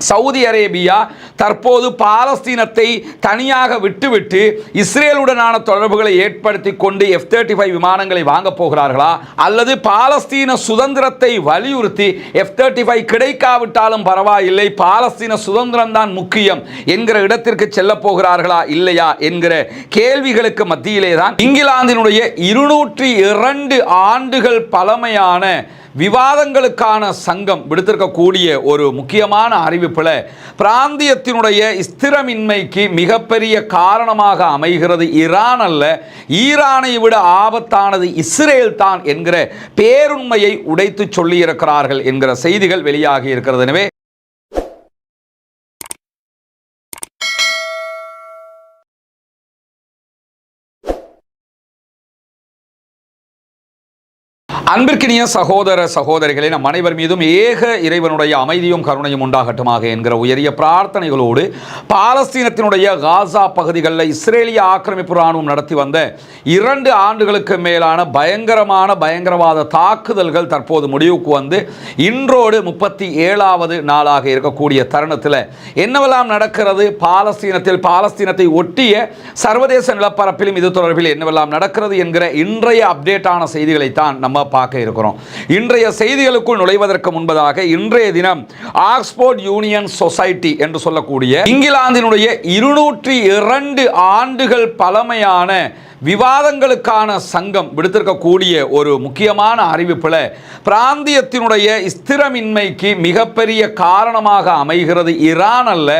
Saudi Arabia தற்போது பாலஸ்தீனத்தை தனியாக விட்டுவிட்டு இஸ்ரேலுடனான தொடர்புகளை ஏற்படுத்தி கொண்டு எஃப் தேர்ட்டி ஃபைவ் விமானங்களை வாங்கப் போகிறார்களா? அல்லது பாலஸ்தீன சுதந்திரத்தை வலியுறுத்தி எஃப் தேர்ட்டி ஃபைவ் கிடைக்காவிட்டாலும் பரவாயில்லை பாலஸ்தீன சுதந்திரம் தான் முக்கியம் என்கிற இடத்திற்கு செல்ல போகிறார்களா இல்லையா என்கிற கேள்விகளுக்கு மத்தியிலே தான் இங்கிலாந்தினுடைய இருநூற்றி இரண்டு ஆண்டுகள் பழமையான விவாதங்களுக்கான சங்கம் விடுத்திருக்கக்கூடிய ஒரு முக்கியமான அறிவிப்பு அறிவிப்பில் பிராந்தியத்தினுடைய ஸ்திரமின்மைக்கு மிகப்பெரிய காரணமாக அமைகிறது ஈரான் அல்ல. ஈரானை விட ஆபத்தானது இஸ்ரேல் தான் என்கிற பேருண்மையை உடைத்து சொல்லியிருக்கிறார்கள் என்கிற செய்திகள் வெளியாகி இருக்கிறது. எனவே அன்பிற்கினிய சகோதர சகோதரிகளே நம் அனைவர் மீதும் ஏக இறைவனுடைய அமைதியும் கருணையும் உண்டாகட்டுமாக என்கிற உயரிய பிரார்த்தனைகளோடு பாலஸ்தீனத்தினுடைய காசா பகுதிகளில் இஸ்ரேலிய ஆக்கிரமிப்பு ராணுவம் நடத்தி வந்த இரண்டு ஆண்டுகளுக்கு மேலான பயங்கரமான பயங்கரவாத தாக்குதல்கள் தற்போது முடிவுக்கு வந்து இன்றோடு முப்பத்தி ஏழாவது நாளாக இருக்கக்கூடிய தருணத்தில் என்னவெல்லாம் நடக்கிறது? பாலஸ்தீனத்தில் பாலஸ்தீனத்தை ஒட்டிய சர்வதேச நிலப்பரப்பிலும் இது தொடர்பில் என்னவெல்லாம் நடக்கிறது என்கிற இன்றைய அப்டேட்டான செய்திகளைத்தான் நம்ம பார்க்க இருக்கிறோம். இன்றைய செய்திகளுக்குள் நுழைவதற்கு முன்பதாக இன்றைய தினம் ஆக்ஸ்போர்ட் யூனியன் சொசைட்டி என்று சொல்லக்கூடிய இங்கிலாந்தினுடைய இருநூற்றி இரண்டு ஆண்டுகள் பழமையான விவாதங்களுக்கான சங்கம் விடுத்திருக்கக்கூடிய ஒரு முக்கியமான அறிவிப்பில் பிராந்தியத்தினுடைய ஸ்திரமின்மைக்கு மிகப்பெரிய காரணமாக அமைகிறது ஈரான் அல்ல.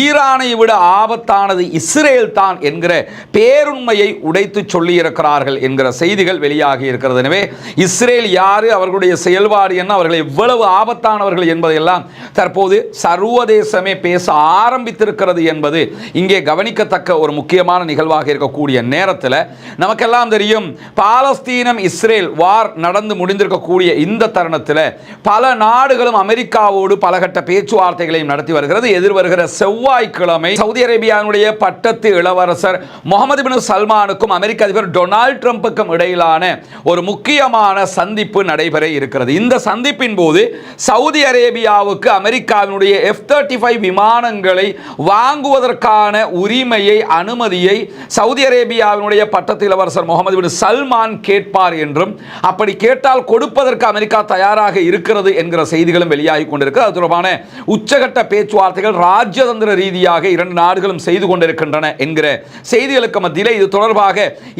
ஈரானை விட ஆபத்தானது இஸ்ரேல் தான் என்கிற பேருண்மையை உடைத்து சொல்லியிருக்கிறார்கள் என்கிற செய்திகள் வெளியாகி இருக்கிறது. எனவே இஸ்ரேல் யாரு அவர்களுடைய செயல்பாடு என்ன அவர்கள் எவ்வளவு ஆபத்தானவர்கள் என்பதையெல்லாம் தற்போது சர்வதேசமே பேச ஆரம்பித்திருக்கிறது என்பது இங்கே கவனிக்கத்தக்க ஒரு முக்கியமான நிகழ்வாக இருக்கக்கூடிய நேரத்தில் நமக்கெல்லாம் தெரியும் பாலஸ்தீனம் இஸ்ரேல் வார் நடந்து முடிந்திருக்கக்கூடிய இந்த தருணத்தில் பல நாடுகளும் அமெரிக்காவோடு பலகட்ட பேச்சுவார்த்தைகளையும் நடத்தி வருகிறது. எதிர்வருகிற செவ்வாய்க்கிழமை சவுதி அரேபியாவுடைய பட்டத்து இளவரசர் முகமது பின் சல்மானுக்கும் அமெரிக்க அதிபர் டொனால்ட் ட்ரம்புக்கும் இடையிலான ஒரு முக்கியமான சந்திப்பு நடைபெற இருக்கிறது. இந்த சந்திப்பின் போது சவுதி அரேபியாவுக்கு அமெரிக்காவினுடைய எஃப் தேர்ட்டி ஃபைவ் விமானங்களை வாங்குவதற்கான உரிமையை அனுமதியை சவுதி அரேபியாவினுடைய பட்டத்து இளவரசர் முகமது பின் சல்மான் கேட்பார் என்றும் அப்படி கேட்டால் கொடுப்பதற்கு அமெரிக்கா தயாராக இருக்கிறது என்கிற செய்திகளும் வெளியாகி கொண்டிருக்கு. அது தொடர்பான உச்சகட்ட பேச்சுவார்த்தைகள் ராஜ்யதந்திர ரீதியாக இரண்டு நாடுகளும் செய்து கொண்டிருக்கின்றன என்கிற செய்திகளுக்கு மத்தியில் இது தொடர்பாக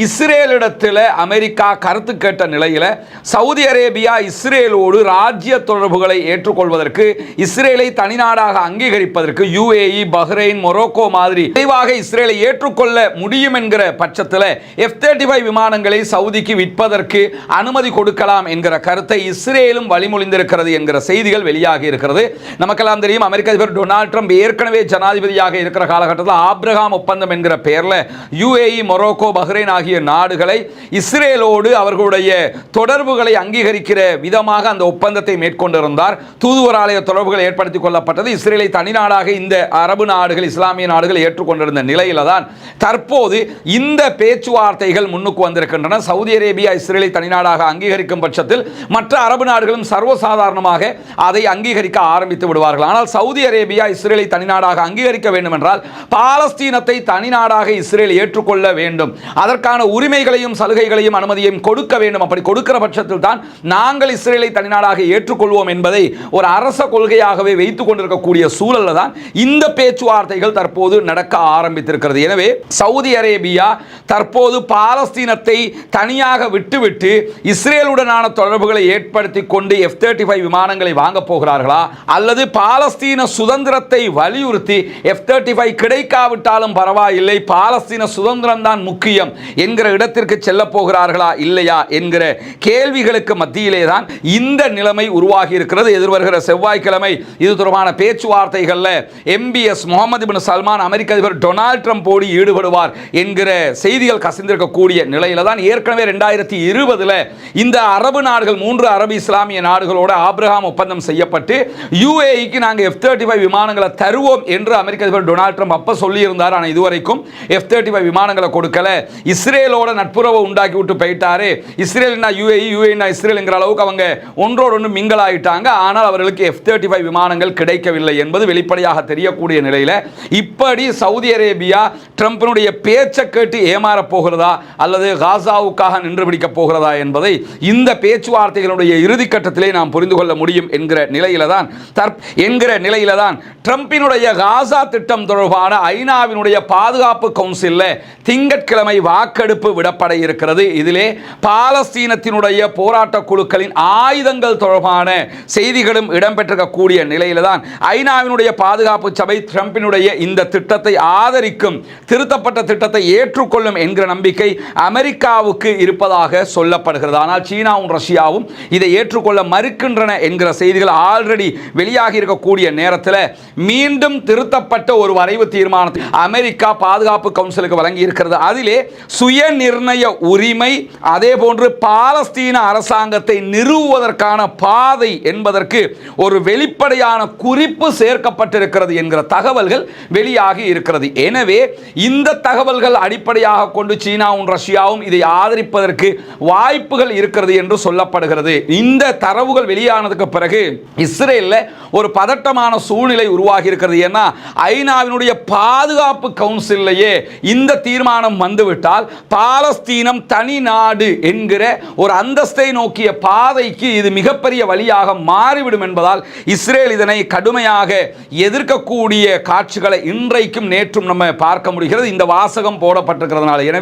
இஸ்ரேலிடத்தில் அமெரிக்கா கருத்து கேட்ட நிலையில் சவுதி அரேபியா இஸ்ரேலோடு ராஜ்ய தொடர்புகளை ஏற்றுக்கொள்வதற்கு இஸ்ரேலை தனிநாடாக அங்கீகரிப்பதற்கு யுஏஇ பஹ்ரைன் மொரோக்கோ மாதிரி விரைவாக இஸ்ரேலை ஏற்றுக்கொள்ள முடியும் என்கிற பட்சத்தில் எஃப் தேர்ட்டி ஃபைவ் விமானங்களை சவுதிக்கு விற்பதற்கு அனுமதி கொடுக்கலாம் என்கிற கருத்தை இஸ்ரேலும் வழிமொழிந்திருக்கிறது என்கிற செய்திகள் வெளியாகி இருக்கிறது. நமக்கெல்லாம் தெரியும் அமெரிக்க அதிபர் டொனால்ட் ட்ரம்ப் ஏற்கனவே ஜனாதிபதியாக இருக்கிற காலகட்டத்தில் ஆப்ரஹாம் ஒப்பந்தம் என்கிற பெயரில் யுஏஇ மொரோக்கோ பஹ்ரைன் ஆகிய நாடுகளை இஸ்ரேலோடு அவர்களுடைய தொடர்புகளை அங்கீகரிக்கிற விதமாக அந்த ஒப்பந்தத்தை மேற்கொண்டிருந்தார். தூதுவராலய தொடர்புகள் ஏற்படுத்திக் கொள்ளப்பட்டது. இஸ்ரேலை தனிநாடாக இந்த அரபு நாடுகள் இஸ்லாமிய நாடுகள் ஏற்றுக்கொண்டிருந்த நிலையில தான் தற்போது இந்த பேச்சு பேச்சுவார்த்தைகள் முன்னுக்கு வந்திருக்கின்றன. சவுதி அரேபியா இஸ்ரேலை தனிநாடாக அங்கீகரிக்கும் பட்சத்தில் மற்ற அரபு நாடுகளும் சர்வசாதாரணமாக அதை அங்கீகரிக்க ஆரம்பித்து விடுவார்கள். ஆனால் சவுதி அரேபியா இஸ்ரேலை தனிநாடாக அங்கீகரிக்க வேண்டும் என்றால் பாலஸ்தீனத்தை தனிநாடாக இஸ்ரேல் ஏற்றுக்கொள்ள வேண்டும். அதற்கான உரிமைகளையும் சலுகைகளையும் அனுமதியையும் கொடுக்க வேண்டும். அப்படி கொடுக்கிற பட்சத்தில் தான் நாங்கள் இஸ்ரேலை தனிநாடாக ஏற்றுக்கொள்வோம் என்பதை ஒரு அரச கொள்கையாகவே வைத்துக் கொண்டிருக்கக்கூடிய சூழலில் தான் இந்த பேச்சுவார்த்தைகள் தற்போது நடக்க ஆரம்பித்திருக்கிறது. எனவே சவுதி அரேபியா தற்போது பாலஸ்தீனத்தை தனியாக விட்டுவிட்டு இஸ்ரேலுடனான தொடர்புகளை ஏற்படுத்தி கொண்டு எஃப் தேர்ட்டி ஃபைவ் விமானங்களை வாங்கப் போகிறார்களா? அல்லது பாலஸ்தீன சுதந்திரத்தை வலியுறுத்தி எஃப் தேர்ட்டி ஃபைவ் கிடைக்காவிட்டாலும் பரவாயில்லை பாலஸ்தீன சுதந்திரம் தான் முக்கியம் என்கிற இடத்திற்கு செல்ல போகிறார்களா இல்லையா என்கிற கேள்விகளுக்கு மத்தியிலே தான் இந்த நிலைமை உருவாகி இருக்கிறது. எதிர்வருகிற செவ்வாய்க்கிழமை இது தொடர்பான பேச்சுவார்த்தைகளில் எம்பிஎஸ் முகமது பின் சல்மான் அமெரிக்க அதிபர் டொனால்ட் ட்ரம்ப் போடி ஈடுபடுவார் என்கிற செய்திகள் கசிந்திருக்கக்கூடிய நிலையில தான் ஏற்கனவே ரெண்டாயிரத்தி இருபதுல இந்த அரபு நாடுகள் மூன்று அரபு இஸ்லாமிய நாடுகளோட ஆப்ரஹாம் ஒப்பந்தம் செய்யப்பட்டு யூஏஇக்கு நாங்கள் எஃப் தேர்ட்டி ஃபைவ் விமானங்களை தருவோம் என்று அமெரிக்க அதிபர் டொனால்ட் ட்ரம்ப் அப்போ சொல்லியிருந்தார். ஆனால் இதுவரைக்கும் எஃப் தேர்ட்டி ஃபைவ் விமானங்களை கொடுக்கல. இஸ்ரேலோட நட்புறவை உண்டாக்கி விட்டு போயிட்டாரு. இஸ்ரேல்னா யூஏஇ யுஏனா இஸ்ரேலுங்கிற அளவுக்கு அவங்க ஒன்றோடு ஒன்று மிங்கல் ஆயிட்டாங்க. ஆனால் அவர்களுக்கு எஃப் தேர்ட்டி ஃபைவ் விமானங்கள் கிடைக்கவில்லை என்பது வெளிப்படையாக தெரியக்கூடிய நிலையில் இப்படி சவுதி அரேபியா ட்ரம்பினுடைய பேச்சை கேட்டு ஏமாறப் போகிறதா அல்லது காசாவுக்காக நின்று பிடிக்கப் போகிறதா என்பதை இந்த பேச்சுவார்த்தைகளுடைய இறுதிக்கட்டத்திலே நாம் புரிந்து கொள்ள முடியும் என்கிற நிலையில தான் தற் என்கிற நிலையில தான் ட்ரம்பினுடைய காசா திட்டம் தொடர்பான ஐநாவினுடைய பாதுகாப்பு கவுன்சிலில் திங்கட்கிழமை வாக்கெடுப்பு விடப்பட இருக்கிறது. இதிலே பாலஸ்தீனத்தினுடைய போராட்ட குழுக்களின் ஆயுதங்கள் தொடர்பான செய்திகளும் இடம்பெற்றிருக்கக்கூடிய நிலையில தான் ஐநாவினுடைய பாதுகாப்பு சபை ட்ரம்பினுடைய இந்த திட்டத்தை ஆதரிக்கும் திருத்தப்பட்ட திட்டத்தை ஏற்றுக்கொள்ளும் என்கிற என்கிற நம்பிக்கை அமெரிக்காவுக்கு இருப்பதாக சொல்லப்படுகிறது. ஆனால் சீனாவும் ரஷ்யாவும் இதை ஏற்றுக்கொள்ள மறுக்கின்றன என்கிற செய்திகள் ஆல்ரெடி வெளியாகி இருக்கக்கூடிய நேரத்தில் மீண்டும் திருத்தப்பட்ட ஒரு வரைவு தீர்மானத்தை அமெரிக்கா பாதுகாப்பு கவுன்சிலுக்கு வழங்கி இருக்கிறது. அதிலே சுய நிர்ணய உரிமை அதே போன்று பாலஸ்தீன அரசாங்கத்தை நிறுவுவதற்கான பாதை என்பதற்கு ஒரு வெளிப்படையான குறிப்பு சேர்க்கப்பட்டிருக்கிறது என்கிற தகவல்கள் வெளியாகி இருக்கிறது. எனவே இந்த தகவல்கள் அடிப்படையாக கொண்டு சீனாவும் ரஷ்யாவும் இதை ஆதரிப்பதற்கு வாய்ப்புகள் இருக்கிறது என்று சொல்லப்படுகிறது. இந்த தரவுகள் வெளியானதுக்கு பிறகு இஸ்ரேலில் ஒரு பதட்டமான சூழ்நிலை உருவாகி இருக்கிறது. ஏன்னா ஐநாவினுடைய பாதுகாப்பு கவுன்சிலேயே இந்த தீர்மானம் வந்துவிட்டால் பாலஸ்தீனம் தனி நாடு என்கிற ஒரு அந்தஸ்தை நோக்கிய பாதைக்கு இது மிகப்பெரிய வழியாக மாறிவிடும் என்பதால் இஸ்ரேல் இதனை கடுமையாக எதிர்க்கக்கூடிய காட்சிகளை இன்றைக்கும் நேற்றும் நம்ம பார்க்க முடிகிறது. இந்த வாசகம் போடப்பட்டிருக்கிறதுனால. எனவே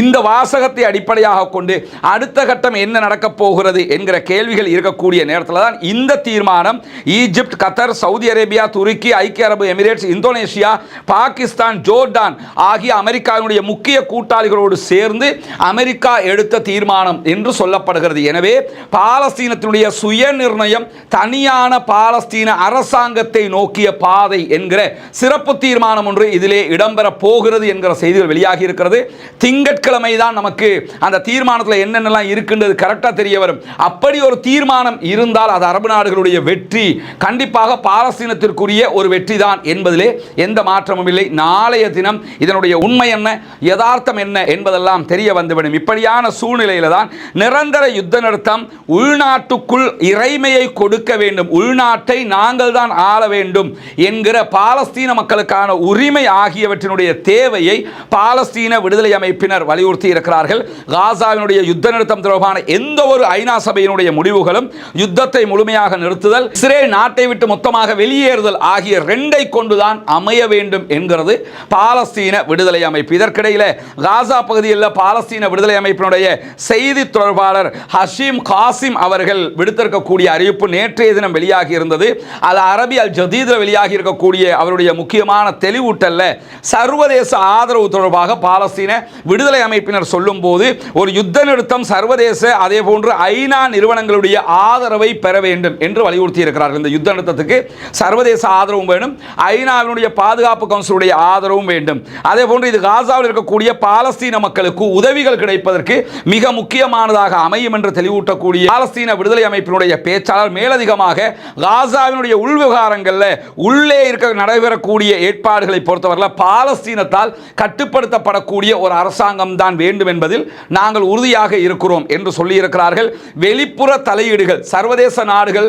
இந்த வாசகத்தை அடிப்படையாக கொண்டு அடுத்த கட்டம் என்ன நடக்கப் போகிறது என்கிற கேள்விகள் இருக்கக்கூடிய நேரத்தில் தான் இந்த தீர்மானம் ஈஜிப்ட் கத்தர் சவுதி அரேபியா துருக்கி ஐக்கிய அரபு எமிரேட்ஸ் இந்தோனேஷியா பாகிஸ்தான் ஜோர்டான் ஆகிய அமெரிக்காவினுடைய முக்கிய கூட்டாளிகளோடு சேர்ந்து அமெரிக்கா எடுத்த தீர்மானம் என்று சொல்லப்படுகிறது. எனவே பாலஸ்தீனத்தினுடைய சுய நிர்ணயம் தனியான பாலஸ்தீன அரசாங்கத்தை நோக்கிய பாதை என்கிற சிறப்பு தீர்மானம் ஒன்று இதிலே இடம்பெற போகிறது என்கிற செய்திகள் வெளியாகி இருக்கிறது. திங்கட்கிழமை தான் நமக்கு அந்த தீர்மானத்தில் என்னென்னலாம் இருக்குன்றது கரெக்டாக தெரிய வரும். அப்படி ஒரு தீர்மானம் இருந்தால் அது அரபு நாடுகளுடைய வெற்றி கண்டிப்பாக பாலஸ்தீனத்திற்குரிய ஒரு வெற்றி தான் என்பதிலே எந்த மாற்றமும் இல்லை. நாளைய தினம் இதனுடைய உண்மை என்ன யதார்த்தம் என்ன என்பதெல்லாம் தெரிய வந்துவிடும். இப்படியான சூழ்நிலையில் தான் நிரந்தர யுத்த நிறுத்தம் உள்நாட்டுக்குள் இறைமையை கொடுக்க வேண்டும். உள்நாட்டை நாங்கள் தான் ஆள வேண்டும் என்கிற பாலஸ்தீன மக்களுக்கான உரிமை ஆகியவற்றினுடைய தேவையை பாலஸ்தீன விடுதலை அமைப்பினர் வலியுறுத்தி இருக்கிறார்கள். காசாவினுடைய யுத்த நிறுத்தம் தொடர்பான எந்த ஒரு ஐநா சபையினுடைய முடிவுகளும் யுத்தத்தை முழுமையாக நிறுத்துதல் இஸ்ரேல் நாட்டை விட்டு மொத்தமாக வெளியேறுதல் ஆகிய ரெண்டை கொண்டுதான் அமைய வேண்டும் என்கிறது பாலஸ்தீன விடுதலை அமைப்பு. இதற்கிடையில் காசா பகுதியில் பாலஸ்தீன விடுதலை அமைப்பினுடைய செய்தி தொடர்பாளர் ஹஷீம் காசிம் அவர்கள் விடுத்திருக்கக்கூடிய அறிவிப்பு நேற்றைய தினம் வெளியாகி இருந்தது. அது அரபி அல் ஜதீதில் வெளியாகி இருக்கக்கூடிய அவருடைய முக்கியமான தெளிவூட்டல்ல. சர்வதேச ஆதரவு தொடர்பாக பாலஸ்தீன விடுதலை அமைப்பினர் சொல்லும்போது ஒரு யுத்த நிறுத்தம் சர்வதேச அதே போன்று ஐநா நிறுவனங்களுடைய ஆதரவை பெற வேண்டும் என்று வலியுறுத்தி இருக்கிறார்கள் இந்த யுத்த நிறுத்தத்துக்கு சர்வதேச ஆதரவும் வேண்டும் ஐநாவினுடைய பாதுகாப்பு கவுன்சிலுடைய ஆதரவும் வேண்டும். அதே போன்று இது காசாவில் இருக்கக்கூடிய பாலஸ்தீன மக்களுக்கு உதவிகள் கிடைப்பதற்கு மிக முக்கியமானதாக அமையும் என்று தெளிவூட்டக்கூடிய பாலஸ்தீன விடுதலை அமைப்பினுடைய பேச்சாளர் மேலதிகமாக காசாவினுடைய உள்விவகாரங்களில் உள்ளே இருக்க நடைபெறக்கூடிய ஏற்பாடுகளை பொறுத்தவரையில் பாலஸ்தீனத்தால் கட்டுப்படுத்தப்படக்கூடிய ஒரு அரசாங்கம் தான் வேண்டும் என்பதில் நாங்கள் உறுதியாக இருக்கிறோம் என்று சொல்லியிருக்கிறார்கள். வெளிப்புற தலையீடுகள் சர்வதேச நாடுகள்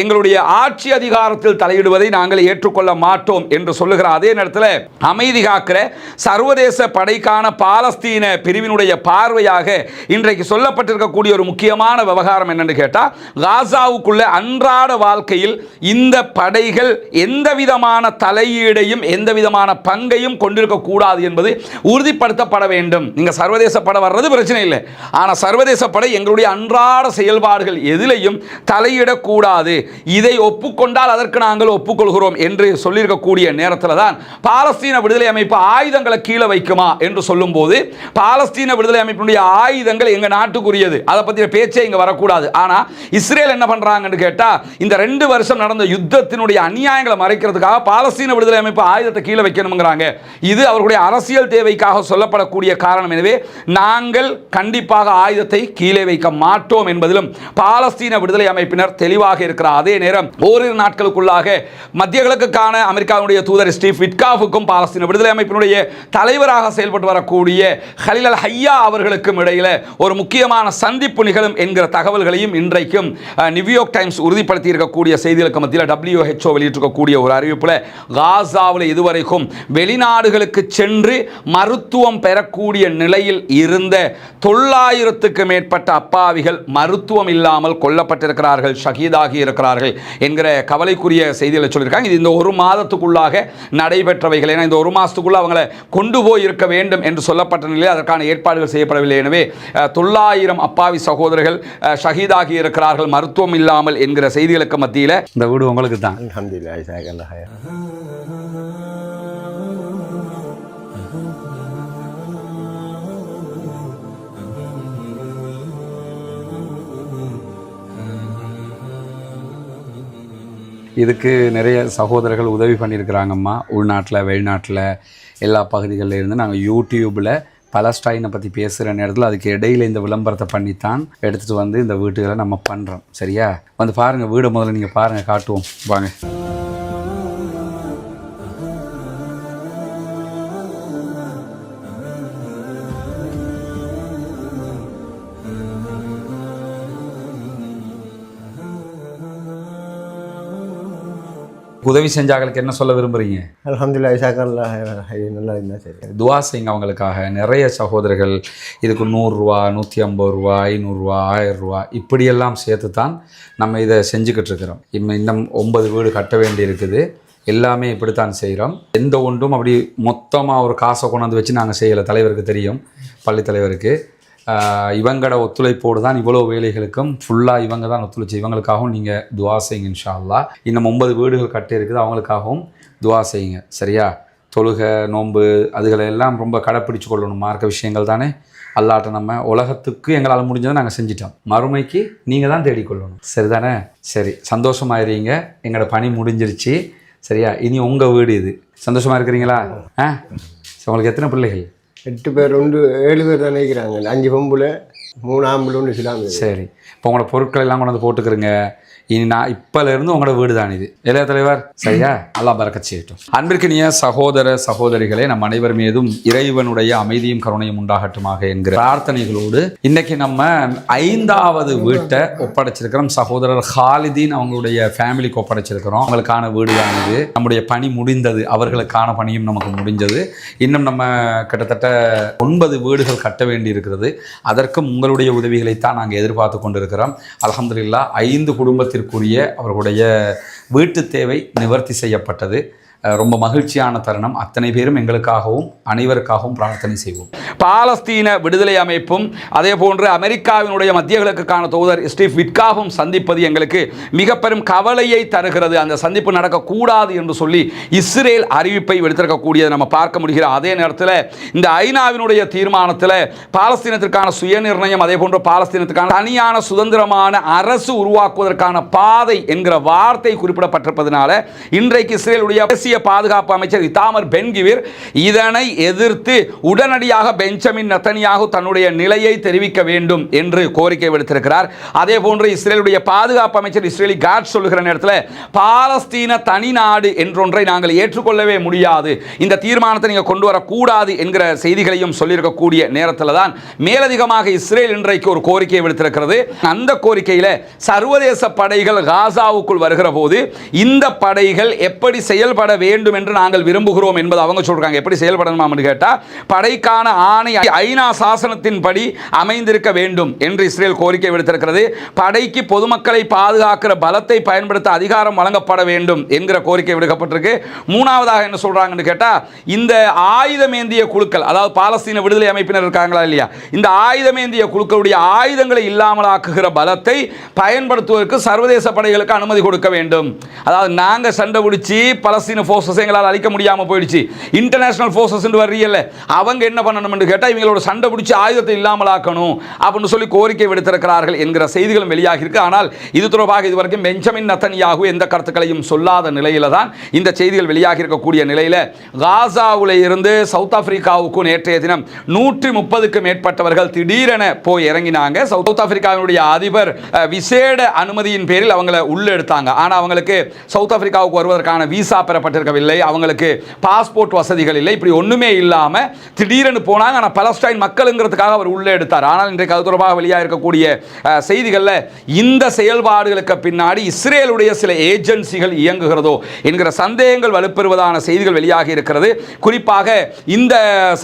எங்களுடைய ஆட்சி அதிகாரத்தில் தலையிடுவதை நாங்கள் ஏற்றுக்கொள்ள மாட்டோம் என்று சொல்லுகிற அதே நேரத்தில் அமைதி காக்கிற சர்வதேச படைக்கான பாலஸ்தீன பிரிவினுடைய பார்வையாக இன்றைக்கு சொல்லப்பட்டிருக்கக்கூடிய ஒரு முக்கியமான விவகாரம் என்னன்னு கேட்டால் காசாவுக்குள்ள அன்றாட வாழ்க்கையில் இந்த படைகள் எந்த விதமான தலையீடையும் எந்த விதமான பங்கையும் கொண்டிருக்கக்கூடாது என்பது உறுதிப்படுத்தப்பட வேண்டும் நீங்க சர்வதேச படை வர்றது பிரச்சனை இல்லை. ஆனால் சர்வதேச படை எங்களுடைய அன்றாட செயல்பாடுகள் எதிலையும் தலையிடக்கூடாது. இதை ஒப்புக்கொண்டால் அதற்கு நாங்கள் ஒப்புக்கொள்கிறோம் என்று சொல்லியிருக்கக்கூடிய நேரத்தில் தான் பாலஸ்தீன விடுதலை அமைப்பு ஆயுதங்களை கீழே வைக்குமா என்று சொல்லும்போது பாலஸ்தீன விடுதலை அமைப்பினுடைய ஆயுதங்கள் எங்க நாட்டுக்குரியது. அதை பற்றிய பேச்சே இங்க வரக்கூடாது. ஆனா இஸ்ரேல் என்ன பண்றாங்கன்னு கேட்டா இந்த ரெண்டு வருஷம் நடந்த யுத்தத்தினுடைய அநியாயங்களை மறைக்கிறதுக்காக பாலஸ்தீன விடுதலை அமைப்பு ஆயுதத்தை கீழே வைக்கணுங்கிறாங்க இது அவர்களுடைய அரசியல் தேவைக்காக சொல்லப்படக்கூடிய இருக்கக்கூடிய காரணம் எனவே நாங்கள் கண்டிப்பாக ஆயுதத்தை கீழே வைக்க மாட்டோம் என்பதிலும் பாலஸ்தீன விடுதலை அமைப்பினர் தெளிவாக இருக்கிறார். அதே நேரம் ஓரிரு நாட்களுக்குள்ளாக மத்திய கிழக்குக்கான அமெரிக்காவுடைய தூதர் ஸ்டீவ் விட்காஃபுக்கும் பாலஸ்தீன விடுதலை அமைப்பினுடைய தலைவராக செயல்பட்டு வரக்கூடிய ஹலில் அல் ஹையா அவர்களுக்கும் இடையில ஒரு முக்கியமான சந்திப்பு நிகழும் என்கிற தகவல்களையும் இன்றைக்கும் நியூயார்க் டைம்ஸ் உறுதிப்படுத்தி இருக்கக்கூடிய செய்திகளுக்கு மத்தியில் டபிள்யூஹெச்ஓ வெளியிட்டிருக்கக்கூடிய ஒரு அறிவிப்பில் காசாவில் இதுவரைக்கும் வெளிநாடுகளுக்கு சென்று மருத்துவம் பெறக்கூடிய நிலையில் இருந்த தொள்ளாயிரத்துக்கு மேற்பட்ட அப்பாவிகள் மருத்துவம் இல்லாமல் கொல்லப்பட்டிருக்கிறார்கள் ஷஹீதாகி இருக்கிறார்கள் என்கிற கவலைக்குரிய செய்திகளை சொல்லியிருக்காங்க. இது இந்த ஒரு மாதத்துக்குள்ளாக நடைபெற்றவைகள். ஏன்னா இந்த ஒரு மாதத்துக்குள்ளே அவங்களை கொண்டு போய் இருக்க வேண்டும் என்று சொல்லப்பட்ட நிலையில் அதற்கான ஏற்பாடுகள் செய்யப்படவில்லை. எனவே தொள்ளாயிரம் அப்பாவி சகோதரர்கள் ஷஹீதாகி இருக்கிறார்கள் மருத்துவம் இல்லாமல் என்கிற செய்திகளுக்கு மத்தியில் இந்த வீடு உங்களுக்கு தான் இதுக்கு நிறைய சகோதரர்கள் உதவி பண்ணியிருக்கிறாங்கம்மா. உள்நாட்டில் வெளிநாட்டில் எல்லா பகுதிகளில் இருந்து நாங்கள் யூடியூப்பில் பலஸ்டைனை பற்றி பேசுகிற நேரத்தில் அதுக்கு இடையில இந்த விளம்பரத்தை பண்ணித்தான் எடுத்துகிட்டு வந்து இந்த வீட்டுகளை நம்ம பண்ணுறோம் சரியா? வந்து பாருங்கள் வீடை முதல்ல நீங்கள் பாருங்கள் காட்டுவோம். வாங்க. உதவி செஞ்சாங்களுக்கு என்ன சொல்ல விரும்புகிறீங்க khair. Khair, நல்லா இருந்தா சரி. துவா செய்யுங்க அவங்களுக்காக. நிறைய சகோதரர்கள் இதுக்கு நூறுரூவா நூற்றி ஐம்பது ரூபா ஐநூறுரூவா ஆயிரரூவா இப்படியெல்லாம் சேர்த்து தான் நம்ம இதை செஞ்சுக்கிட்டு இருக்கிறோம் இன்னும் இன்னும் ஒன்பது வீடு கட்ட வேண்டி இருக்குது எல்லாமே இப்படித்தான் செய்கிறோம். எந்த ஒன்றும் அப்படி மொத்தமாக ஒரு காசை கொண்டாந்து வச்சு நாங்கள் செய்யலை. தலைவருக்கு தெரியும் பள்ளி தலைவருக்கு. இவங்களோட ஒத்துழைப்போடு தான் இவ்வளோ வேலைகளுக்கும் ஃபுல்லாக இவங்க தான் ஒத்துழைச்சி இவங்களுக்காகவும் நீங்கள் துவா செய்யுங்க இன்ஷா அல்லா இன்னும் ஒன்பது வீடுகள் கட்டி இருக்குது அவங்களுக்காகவும் துவா செய்யுங்க. சரியா? தொழுகை நோன்பு அதுகளை எல்லாம் ரொம்ப கடைப்பிடிச்சு கொள்ளணும். மார்க்க விஷயங்கள் தானே? அல்லாட்ட நம்ம உலகத்துக்கு எங்களால் முடிஞ்சதை நாங்கள் செஞ்சிட்டோம். மறுமைக்கு நீங்கள் தான் தேடிக்கொள்ளணும். சரி தானே சரி சந்தோஷமாயிருங்க. எங்களோட பணி முடிஞ்சிருச்சு. சரியா? இனி உங்கள் வீடு இது. சந்தோஷமாக இருக்கிறீங்களா? ஆ? உங்களுக்கு எத்தனை பிள்ளைகள்? எட்டு பேர் ஒன்று ஏழு பேர் தான் நினைக்கிறாங்க. அஞ்சு பொம்புல மூணு ஆம்பளை ஒன்று சிலாங்க சரி. இப்போ உங்களோட பொருட்கள் எல்லாம் கொண்டு வந்து போட்டுக்கிறங்க. இனி நான் இப்போலேருந்து உங்களோட வீடு தான் இது. இளைய தலைவர்? சரியா? அல்லாஹ் பறக்க செய்யட்டும். அன்பிற்கினிய சகோதர சகோதரிகளே நம் அனைவர் மீதும் இறைவனுடைய அமைதியும் கருணையும் உண்டாகட்டுமாக என்கிற பிரார்த்தனைகளோடு இன்னைக்கு நம்ம ஐந்தாவது வீட்டை ஒப்படைச்சிருக்கிறோம். சகோதரர் ஹாலிதீன் அவங்களுடைய ஃபேமிலிக்கு ஒப்படைச்சிருக்கிறோம். அவங்களுக்கான வீடு தான் இது நம்முடைய பணி முடிந்தது. அவர்களுக்கான பணியும் நமக்கு முடிஞ்சது. இன்னும் நம்ம கிட்டத்தட்ட ஒன்பது வீடுகள் கட்ட வேண்டி இருக்கிறது அதற்கும் உங்களுடைய உதவிகளைத்தான் நாங்கள் எதிர்பார்த்து கொண்டிருக்கிறோம். அலமதுல்லா ஐந்து குடும்பத்திற்குரிய அவர்களுடைய வீட்டு தேவை நிவர்த்தி செய்யப்பட்டது. ரொம்ப மகிழ்ச்சியான தருணம். அத்தனை பேரும் எங்களுக்காகவும் அனைவருக்காகவும் பிரார்த்தனை செய்வோம். பாலஸ்தீன விடுதலை அமைப்பும் அதே போன்று அமெரிக்காவினுடைய மத்திய கிழக்குக்கான தூதர் ஸ்டீவ் விட்காவும் சந்திப்பது எங்களுக்கு மிக பெரும் கவலையை தருகிறது. அந்த சந்திப்பு நடக்கக்கூடாது என்று சொல்லி இஸ்ரேல் அறிவிப்பை விடுத்திருக்கக்கூடியதை நம்ம பார்க்க முடிகிற அதே நேரத்தில் இந்த ஐநாவினுடைய தீர்மானத்தில் பாலஸ்தீனத்திற்கான சுயநிர்ணயம் அதே போன்று பாலஸ்தீனத்துக்கான தனியான சுதந்திரமான அரசு உருவாக்குவதற்கான பாதை என்கிற வார்த்தை குறிப்பிடப்பட்டிருப்பதனால இன்றைக்கு இஸ்ரேலுடைய இந்திய பாதுகாப்பு அமைச்சர் இத்தாமர் பென்கிவிர் இதனை எதிர்த்து உடனடியாக பெஞ்சமின் நத்தனியாகு தன்னுடைய நிலையை தெரிவிக்க வேண்டும் என்று கோரிக்கை விடுத்திருக்கிறார். அதே போன்று இஸ்ரேலுடைய பாதுகாப்பு அமைச்சர் இஸ்ரேலி காட் சொல்லுகிற நேரத்தில் பாலஸ்தீன தனி நாடு என்றொன்றை நாங்கள் ஏற்றுக்கொள்ளவே முடியாது. இந்த தீர்மானத்தை நீங்கள் கொண்டு வரக்கூடாது என்கிற செய்திகளையும் சொல்லியிருக்கக்கூடிய நேரத்தில் தான் மேலதிகமாக இஸ்ரேல் இன்றைக்கு ஒரு கோரிக்கையை விடுத்திருக்கிறது. அந்த கோரிக்கையில் சர்வதேச படைகள் காசாவுக்குள் வருகிற போது இந்த படைகள் எப்படி செயல்பட வேண்டும் என்று நாங்கள் விரும்புகிறோம் என்பது அவங்க சொல்கிறாங்க எப்படி செயல்படணும்னு கேட்டால் படைக்கான ஆணை ஐநா சாசனத்தின்படி அமைந்திருக்க வேண்டும் என்று இஸ்ரேல் கோரிக்கை விடுத்திருக்கிறது. படைக்கு பொதுமக்களை பாதுகாக்கிற பலத்தை பயன்படுத்த அதிகாரம் வழங்கப்பட வேண்டும் என்கிற கோரிக்கை விடுக்கப்பட்டிருக்கு. மூணாவதாக என்ன சொல்கிறாங்கன்னு கேட்டால் இந்த ஆயுதமேந்திய குழுக்கள் அதாவது பாலஸ்தீன விடுதலை அமைப்பினர் இருக்காங்களா இல்லையா? இந்த ஆயுதமேந்திய குழுக்களுடைய ஆயுதங்களை இல்லாமலாக்குகிற பலத்தை பயன்படுத்துவதற்கு சர்வதேச படைகளுக்கு அனுமதி கொடுக்க வேண்டும். அதாவது நாங்கள் சண்டை பிடிச்சி பலஸ்தீன ஃபோர்ஸஸ் எங்களால் அழிக்க முடியாமல் போயிடுச்சு. இன்டர்நேஷனல் ஃபோர்ஸஸ்ன்னு வர்றீங்கல்ல அவங்க என்ன பண்ணணும்னு கேட்டால் இவங்களோட சண்டை பிடிச்சி ஆயுதத்தை இல்லாமலாக்கணும் அப்படின்னு சொல்லி கோரிக்கை விடுத்திருக்கிறார்கள் என்கிற செய்திகளும் வெளியாகி இருக்கு. ஆனால் இது தொடர்பாக இதுவரைக்கும் பெஞ்சமின் நத்தனியாகு எந்த கருத்துக்களையும் சொல்லாத நிலையில தான் இந்த செய்திகள் வெளியாகி இருக்கக்கூடிய நிலையில் காசாவில் இருந்து சவுத் ஆப்பிரிக்காவுக்கும் நேற்றைய தினம் நூற்றி முப்பதுக்கு மேற்பட்டவர்கள் திடீரென போய் இறங்கினாங்க. சவுத் ஆப்பிரிக்காவினுடைய அதிபர் அஹ், விசேட அனுமதியின் பேரில் அவங்கள உள்ள எடுத்தாங்க ஆனால் அவங்களுக்கு சவுத் ஆப்பிரிக்காவுக்கு வருவதற்கான விசா பெறப்பட்டிருக்கவில்லை அவங்களுக்கு பாஸ்போர்ட் வசதிகள் இல்லை. இப்படி ஒன்றுமே இல்லாமல் திடீரென்னு போனாங்க. ஆனால் பலஸ்டைன் மக்களுங்கிறதுக்காக அவர் உள்ளே எடுத்தார். ஆனால் இன்றைக்கு அது தொடர்பாக வெளியாக இருக்கக்கூடிய செய்திகளில் இந்த செயல்பாடுகளுக்கு பின்னாடி இஸ்ரேலுடைய சில ஏஜென்சிகள் இயங்குகிறதோ என்கிற சந்தேகங்கள் வலுப்பெறுவதான செய்திகள் வெளியாகி இருக்கிறது. குறிப்பாக இந்த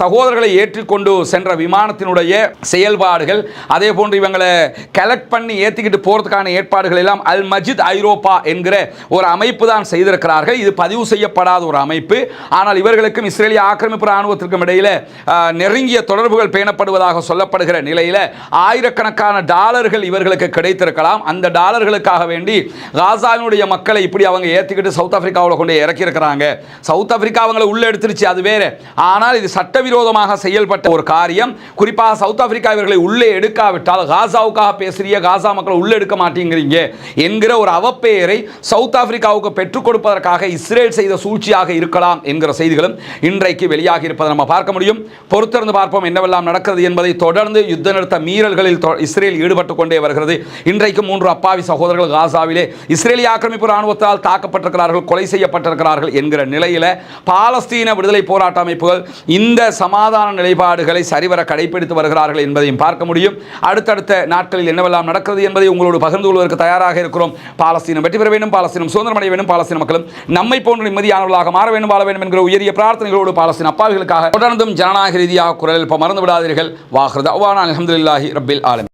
சகோதரர்களை ஏற்றிக்கொண்டு சென்ற விமானத்தினுடைய செயல்பாடுகள் அதே போன்று இவங்களை கலெக்ட் பண்ணி ஏற்றிக்கிட்டு போகிறதுக்கான ஏற்பாடுகள் எல்லாம் அல் மஜித் ஐரோப்பா என்கிற ஒரு அமைப்பு தான் செய்திருக்கிறார்கள். இது பதிவு செய்ய செய்யப்படாத ஒரு அமைப்பு. ஆனால் இவர்களுக்கும் இஸ்ரேலிய ஆக்கிரமிப்பு இராணுவத்திற்கும் இடையில நெருங்கிய தொடர்புகள் பேணப்படுவதாக சொல்லப்படுகிற நிலையில் ஆயிரக்கணக்கான டாலர்கள் இவர்களுக்கு கிடைத்திருக்கலாம். அந்த டாலர்களுக்காக வேண்டி காசாவினுடைய மக்களை இப்படி அவங்க ஏற்றிக்கிட்டு சவுத் ஆப்பிரிக்காவில் கொண்டு இறக்கி இருக்கிறாங்க சவுத் ஆப்பிரிக்கா அவங்களை உள்ள எடுத்துருச்சு அது வேற. ஆனால் இது சட்டவிரோதமாக செயல்பட்ட ஒரு காரியம். குறிப்பாக சவுத் ஆப்பிரிக்கா இவர்களை உள்ளே எடுக்காவிட்டால் காசாவுக்காக பேசுறிய காசா மக்களை உள்ளே எடுக்க மாட்டேங்கிறீங்க என்கிற ஒரு அவப்பெயரை சவுத் ஆப்பிரிக்காவுக்கு பெற்றுக் கொடுப்பதற்காக இஸ்ரேல் செய்த சூழ்ச்சியாக இருக்கலாம் என்கிற செய்திகளும் இன்றைக்கு வெளியாகி இருப்பதை நம்ம பார்க்க முடியும். பொறுத்திருந்து பார்ப்போம் என்னவெல்லாம் நடக்கிறது என்பதை தொடர்ந்து யுத்த நிறுத்த மீறல்களில் இஸ்ரேல் ஈடுபட்டு கொண்டே வருகிறது. இன்றைக்கு மூன்று அப்பாவி சகோதரர்கள் காசாவிலே இஸ்ரேலிய ஆக்கிரமிப்பு ராணுவத்தால் தாக்கப்பட்டிருக்கிறார்கள் கொலை செய்யப்பட்டிருக்கிறார்கள் என்கிற நிலையில் பாலஸ்தீன விடுதலை போராட்ட அமைப்புகள் இந்த சமாதான நிலைப்பாடுகளை சரிவர கடைபிடித்து வருகிறார்கள் என்பதையும் பார்க்க முடியும். அடுத்தடுத்த நாட்களில் என்னவெல்லாம் நடக்கிறது என்பதை உங்களோடு பகிர்ந்து கொள்வதற்கு தயாராக இருக்கிறோம். பாலஸ்தீனம் வெற்றி பெற வேண்டும் பாலஸ்தீனம் சுதந்திரம் அடைய வேண்டும் பாலஸ்தீன மக்களும் நம்மை போன்ற நிம்மதியானவர்களாக மாற வேண்டும் வாழ வேண்டும் என்கிற உயரிய பிரார்த்தனைகளோடு பாலஸ்தீன் அப்பாவிகளுக்காக தொடர்ந்தும் ஜனநாயக ரீதியாக குரல் இப்போ மறந்து விடாதீர்கள் வாஹ்ரத் அவ்வானா அலமதுல்லாஹி ரபில் ஆலம்